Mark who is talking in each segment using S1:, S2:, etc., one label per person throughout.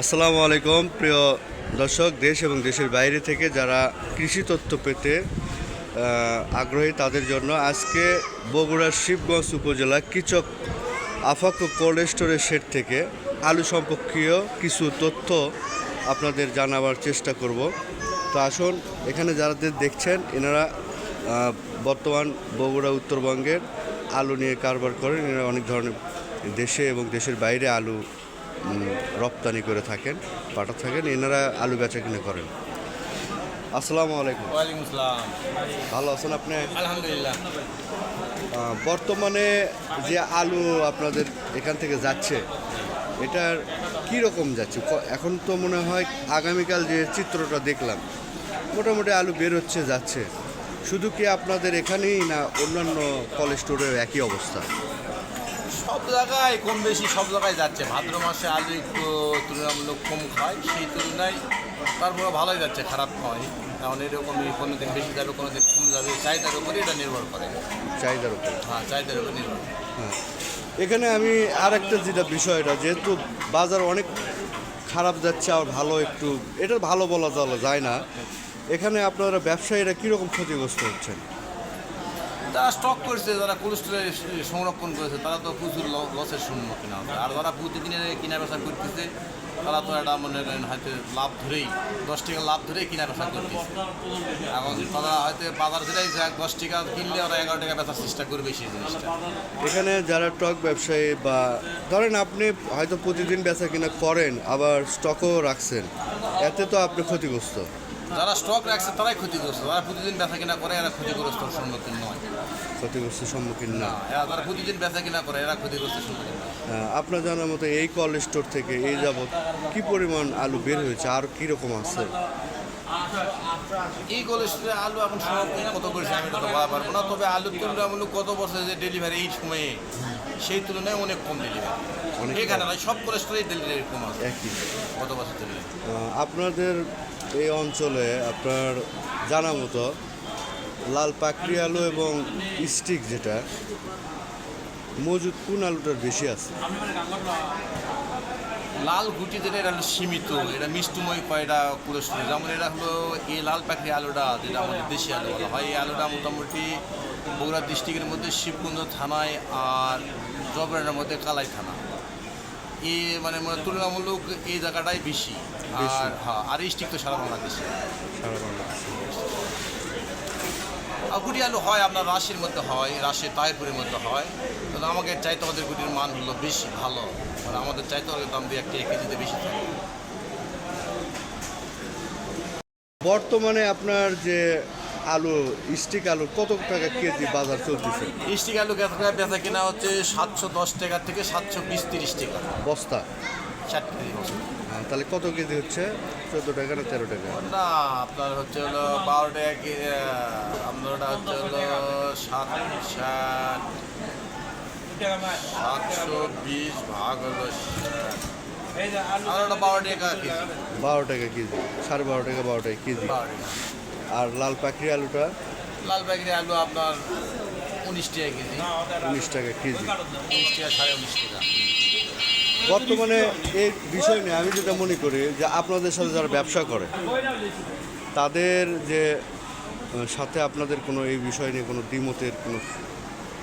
S1: আসসালামু আলাইকুম, প্রিয় দর্শক, দেশ এবং দেশের বাইরে থেকে যারা কৃষি তথ্য পেতে আগ্রহী তাদের জন্য আজকে বগুড়ার শিবগঞ্জ উপজেলা কিচক আফাক কোল্ড স্টোরের শেড থেকে আলু সম্পর্কীয় কিছু তথ্য আপনাদের জানাবার চেষ্টা করব। তো আসুন, এখানে যারাদের দেখছেন, এনারা বর্তমান বগুড়া উত্তরবঙ্গের আলু নিয়ে কারবার করেন। এনারা অনেক ধরনের দেশে এবং দেশের বাইরে আলু রপ্তানি করে থাকেন পাঠা থাকেন এনারা আলু বেচা কিনে করেন। আসসালামু আলাইকুম।
S2: ওয়ালাইকুম আসসালাম।
S1: ভালো আছেন আপনি?
S2: আলহামদুলিল্লাহ।
S1: বর্তমানে যে আলু আপনাদের এখান থেকে যাচ্ছে এটার কি রকম যাচ্ছে? এখন তো মনে হয় আগামীকাল যে চিত্রটা দেখলাম মোটামুটি আলু বের হচ্ছে যাচ্ছে। শুধু কি আপনাদের এখানেই না অন্যান্য কলেজ স্টোরের একই অবস্থা?
S2: সব জায়গায় কম বেশি সব জায়গায় যাচ্ছে। ভাদ্র মাসে আলু একটু তুলনামূলক কম খায় সেই তুলনায় তারপরে ভালোই যাচ্ছে খারাপ নয় কারণ এরকমই কোনো দিন বেশি যাবে কোনো দিন কম যাবে চাহিদার উপরে এটা নির্ভর করে।
S1: চাহিদার উপর।
S2: হ্যাঁ চাহিদার উপর নির্ভর করে।
S1: হ্যাঁ। এখানে আমি আর একটা যেটা বিষয়টা যেহেতু বাজার অনেক খারাপ যাচ্ছে আর ভালো একটু এটা ভালো বলা যায় না। এখানে আপনারা ব্যবসায়ীরা কীরকম ক্ষতিগ্রস্ত হচ্ছেন?
S2: যারা স্টক করেছে যারা কোল্ড স্টোরে সংরক্ষণ করেছে তারা তো প্রচুর লসের সম্মুখীন হবে। আর যারা প্রতিদিনের কিনা বেচা করতেছে তারা তো একটা মনে করেন হয়তো লাভ ধরেই দশ টাকা লাভ ধরেই কিনা বেচা করতেছে। এখন তারা হয়তো বাজার ধরেই দশ টাকা কিনলে ওরা এগারো টাকা বেচার চেষ্টা করবে সেই জিনিসটা।
S1: এখানে যারা স্টক ব্যবসায়ী বা ধরেন আপনি হয়তো প্রতিদিন বেচা কিনা করেন আবার স্টকও রাখছেন এতে তো আপনি ক্ষতিগ্রস্ত।
S2: যারা স্টক রাখছে তারাই ক্ষতিগ্রস্ত। যারা প্রতিদিন বেচা কিনা করে এরা ক্ষতিগ্রস্ত সম্মুখীন নয়।
S1: ক্ষতিগ্রস্ত সম্মুখীন না।
S2: যারা প্রতিদিন বেচা কিনা করে এরা ক্ষতিগ্রস্ত সম্মুখীন
S1: আপনার জানার মতো এই কল স্টোর থেকে এই যাবৎ কি পরিমাণ আলু বের হয়েছে আর কীরকম আছে?
S2: এই কোলেস্ট্রলে আলু এখন সংরক্ষণ কত করেছে আমি এটা বলা পারব না তবে আলুর তুলনামূলক গত বছর যে ডেলিভারি এই সময়ে সেই তুলনায় অনেক কম ডেলিভারি এখানে নয় সব কোলেস্ট্রলেই ডেলিভারি কম আছে।
S1: একই।
S2: গত বছর
S1: আপনাদের এই অঞ্চলে আপনার জানা মতো লাল পাকড়ি আলু এবং স্টিক যেটা মজুদ কোন আলুটার বেশি আছে?
S2: লাল গুটি যেটা এটা হলো সীমিত এটা মিষ্টময় কয়টা কোলেস্ট্রল যেমন এটা হলো এই লাল পাখি আলুটা যেটা আমাদের দেশি আলু বলা হয়। এই আলুটা মোটামুটি বগুড়া ডিস্ট্রিক্টের মধ্যে শিবকুঞ্জ থানায় আর জবরানের মধ্যে কালাই থানা। এ মানে তুলনামূলক এই জায়গাটাই বেশি।
S1: বেশি।
S2: আর হ্যাঁ আর স্টিক তো সারা বাংলাদেশে।
S1: সারা বাংলাদেশে।
S2: গুটি আলু হয় আপনার রাশির মধ্যে হয় রাশি তাহিরপুরের মধ্যে হয় কিন্তু আমাকে চাইতে আমাদের গুটির মান হলো বেশি ভালো। মানে আমাদের চাইতে আমাদের দাম দিয়ে একটা এক কেজিতে বেশি থাকে।
S1: বর্তমানে আপনার যে আলু স্টিক আলু কত টাকা কেজি বাজার চলতেছে?
S2: স্টিক আলু বেচা বেচা কিনা হচ্ছে সাতশো দশ টাকা থেকে সাতশো বিশ তিরিশ টাকা।
S1: বস্তা?
S2: ষাট কেজি বস্তা।
S1: তাহলে কত কেজি হচ্ছে? চোদ্দ টাকা না তেরো টাকা?
S2: না আপনার হচ্ছে হলো বারো টাকা কে- আহ, আপনার ওটা হচ্ছে হলো সাত ষাট সাতশো বিশ ভাগ হলো বারো টাকা কেজি।
S1: বারো টাকা কেজি সাড়ে বারো টাকা বারো টাকা কেজি। আর লাল পাকড়ি আলুটা?
S2: লাল ব্যাগের আলু আপনার উনিশ টাকা কেজি।
S1: উনিশ টাকা কেজি।
S2: উনিশ টাকা সাড়ে উনিশ টাকা।
S1: বর্তমানে এই বিষয় নিয়ে আমি যেটা মনে করি যে আপনাদের সাথে যারা ব্যবসা করে, তাদের যে সাথে আপনাদের কোনো এই বিষয় নিয়ে কোনো দ্বিমতের কোনো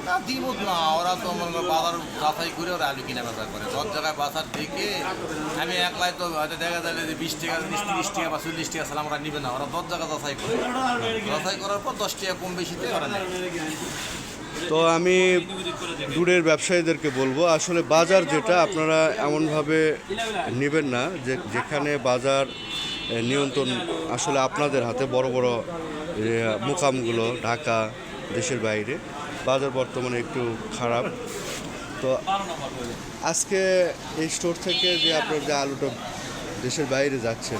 S2: না দিব না, ওরা তো করো বাজার যাচাই করে ওরা আলু কিনা বেচা করে। সব জায়গায় বাজার দেখে আমি একলাই তো হয়তো দেখা যায় যে বিশ টাকা, তিরিশ তিরিশ টাকা বা চল্লিশ টাকা সালাম ওরা নিবে না, ওরা দশ জায়গা যাচাই করে। যাচাই করার পর দশ টাকা কম বেশিতে ওরা নেয়।
S1: তো আমি দূরের ব্যবসায়ীদেরকে বলব, আসলে বাজার যেটা আপনারা এমনভাবে নেবেন না যে যেখানে বাজার নিয়ন্ত্রণ আসলে আপনাদের হাতে বড় বড় মুকামগুলো ঢাকা, দেশের বাইরে। বাজার বর্তমানে একটু খারাপ। তো আজকে এই স্টোর থেকে যে আপনার যে আলুটা দেশের বাইরে যাচ্ছে,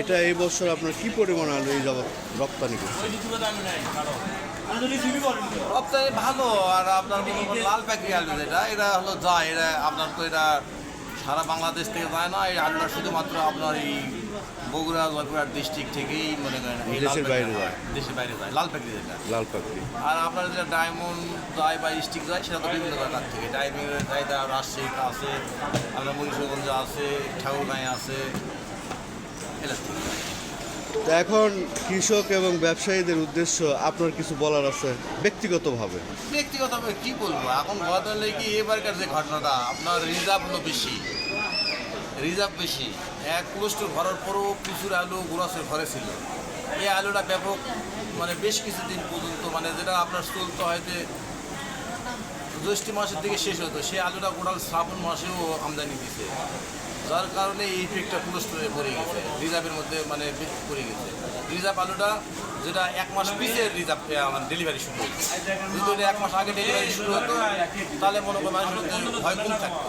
S1: এটা এই বছর আপনার কি পরিমাণ আলু এই রপ্তানি করছে?
S2: রপ্তানি ভালো আর আপনার লাল প্যাকেট আলু যেটা এটা হলো যায় এটা আপনার তো এটা সারা বাংলাদেশ থেকে যায় না এই আলুটা শুধুমাত্র আপনার এই বগুড়া জয়পুরহাট ডিস্ট্রিক্ট থেকেই মনে করেন এই
S1: দেশের বাইরে যায়।
S2: দেশের বাইরে যায় লাল প্যাকেট যেটা।
S1: লাল পাখি।
S2: আর আপনার যেটা ডায়মন্ড যায় বা স্টিক যায় সেটা তো বিভিন্ন জায়গার থেকে। ডায়মন্ডের চাহিদা রাজশাহীতে আছে আপনার মহিষগঞ্জে আছে ঠাকুরগাঁয়ে আছে এলাকা
S1: এখন কৃষক এবং ব্যবসায়ীদের উদ্দেশ্য আপনার কিছু বলার আছে ব্যক্তিগতভাবে?
S2: ব্যক্তিগতভাবে কি বলব? এখন ঘটনা কি এবারকার যে ঘটনাটা, আপনার রিজার্ভ হলো বেশি। রিজার্ভ বেশি। এক কুলস্টোর ভরার পরও প্রচুর আলু গোড়াসের ঘরে ছিল। এই আলুটা ব্যাপক মানে বেশ কিছুদিন পর্যন্ত মানে যেটা আপনার চলতে হয়তো জ্যৈষ্ঠ মাসের দিকে শেষ হতো, সেই আলুটা গোড়াল শ্রাবণ মাসেও আমদানি দিছে। যার কারণে এই ইফেক্টটা কুলস্টোরে পড়ে গেছে। রিজার্ভের মধ্যে মানে পড়ে গেছে। রিজার্ভ আলুটা যেটা এক মাস পিসের রিজার্ভ মানে ডেলিভারি শুরু হতো যদি এক মাস আগে ডেলিভারি শুরু হতো, তাহলে মনে করেন মানুষের মধ্যে ভয় কম থাকতো।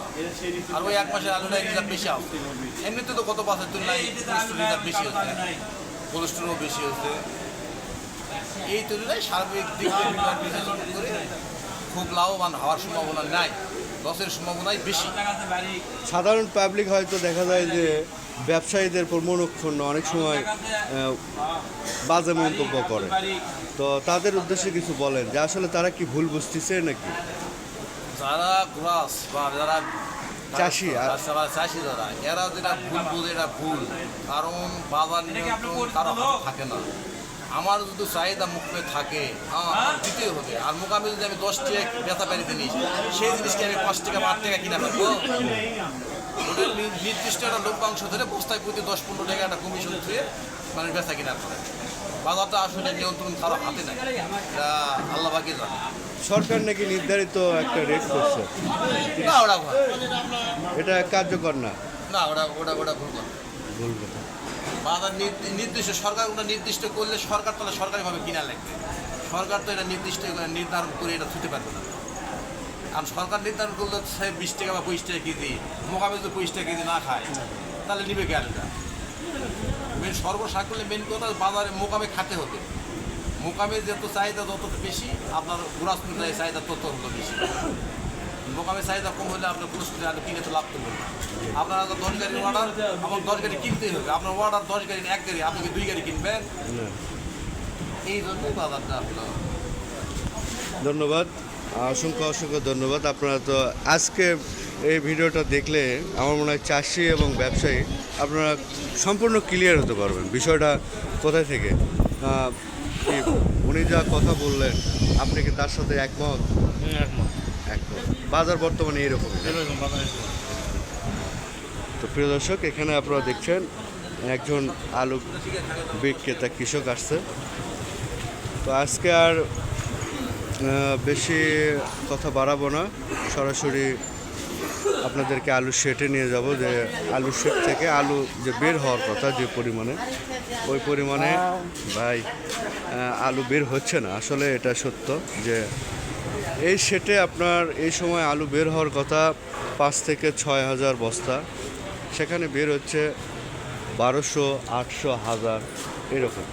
S2: আর ওই এক মাসের আলুটা রিজার্ভ বেশি আসতো। এমনিতে তো গত বছর তুলনায় রিজার্ভ বেশি হচ্ছে। কোলেস্ট্রলও বেশি হচ্ছে। এই তুলনায় সার্বিক দিক বিশ্লেষণ করে খুব লাভবান হওয়ার সম্ভাবনা নাই। লসের সম্ভাবনাই বেশি।
S1: সাধারণ পাবলিক হয়তো দেখা যায় যে ব্যবসায়ীদের উপর মনক্ষুণ্ণ অনেক সময় বাজে মন্তব্য করে। তো তাদের উদ্দেশ্যে কিছু বলেন যে আসলে তারা কি ভুল বুঝতেছে নাকি?
S2: যারা গ্রাস বা যারা
S1: চাষি আর-
S2: চাষি যারা এরা যেটা ভুল বোঝে এটা ভুল। কারণ বাজার নিয়ন্ত্রণ কারও থাকে না। আমার যদি চাহিদা মুখে থাকে হ্যাঁ? দিতে হবে। আর মোকামে যদি আমি দশ টাকা বেচা পারি জিনিস সেই জিনিসকে আমি পাঁচ টাকা পাঁচ টাকা কিনা পারব ওটা নি- নির্দিষ্ট একটা লভ্যাংশ ধরে বস্তায় প্রতি দশ পনেরো টাকা একটা কমিশন ধুয়ে মানে বেচা কিনা করে। বাজারটা আসলে নিয়ন্ত্রণ কারও হাতে নাই। এটা আল্লাহ বাকি জানে।
S1: সরকার নাকি নির্ধারিত একটা রেট করছে?
S2: না ওটা
S1: এটা কার্যকর না?
S2: না ওটা ওটা ওটা ভুল কথা।
S1: ভুল কথা।
S2: বাজার নির- নির্দিষ্ট সরকার ওটা নির্দিষ্ট করলে সরকার তাহলে সরকারিভাবে কিনা লাগবে সরকার তো এটা নির্দিষ্ট নির্ধারণ করে এটা ছুটে পারবে না। কারণ সরকার নির্ধারণ করলে সে বিশ টাকা বা পঁচিশ টাকা কেজি, মোকাবিল যদি পঁচিশ টাকা কেজি না খায়, তাহলে নিবে কে আলুটা মেন সর্বসাক করলে মেন কথা বাজারে মোকামে খাতে হবে মোকামে যত চাহিদা যত বেশি, আপনার গুড়াস চাহিদা তত হলো বেশি। মোকামের চাহিদা কম হলে আপনার পুরস্কার আলু কিনে তো লাভ করবেন। আপনার আগে দশ গাড়ির অর্ডার আমার দশ গাড়ি কিনতেই হবে। আপনার অর্ডার দশ গাড়ি এক গাড়ি আপনি কি দুই গাড়ি কিনবেন। এই জন্যই বাজারটা আপনার
S1: ধন্যবাদ। অসংখ্য অসংখ্য ধন্যবাদ। আপনারা তো আজকে এই ভিডিওটা দেখলে আমার মনে হয় চাষি এবং ব্যবসায়ী আপনারা সম্পূর্ণ ক্লিয়ার হতে পারবেন বিষয়টা কোথায় থেকে। উনি যা কথা বললেন আপনি কি তার সাথে একমত? একমত। বাজার বর্তমানে এরকম। তো প্রিয় দর্শক এখানে আপনারা দেখছেন একজন আলু বিক্রেতা কৃষক আসছে। তো আজকে আর বেশি কথা বাড়াবো না। সরাসরি আপনাদেরকে আলু শেটে নিয়ে যাব যে আলু শেট থেকে আলু যে বের হওয়ার কথা যে পরিমাণে। ওই পরিমাণে ভাই আলু বের হচ্ছে না। আসলে এটা সত্য যে এই শেটে আপনার এই সময় আলু বের হওয়ার কথা পাঁচ থেকে ছয় হাজার বস্তা। সেখানে বের হচ্ছে বারোশো, আটশো, হাজার, এরকম।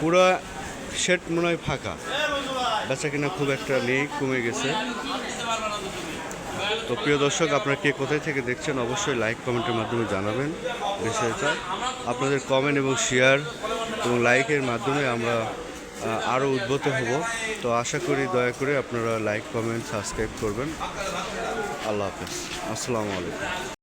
S1: পুরো শেড মনে হয় ফাঁকা। বেচা কিনা খুব একটা নেই, কমে গেছে। তো প্রিয় দর্শক, আপনারা কে কোথায় থেকে দেখছেন অবশ্যই লাইক, কমেন্টের মাধ্যমে জানাবেন বিষয়টা। আপনাদের কমেন্ট এবং শেয়ার এবং লাইকের মাধ্যমে আমরা আরও উদ্বুদ্ধ হব। তো আশা করি, দয়া করে আপনারা লাইক কমেন্ট সাবস্ক্রাইব করবেন। আল্লাহ হাফেজ। আসসালামু আলাইকুম।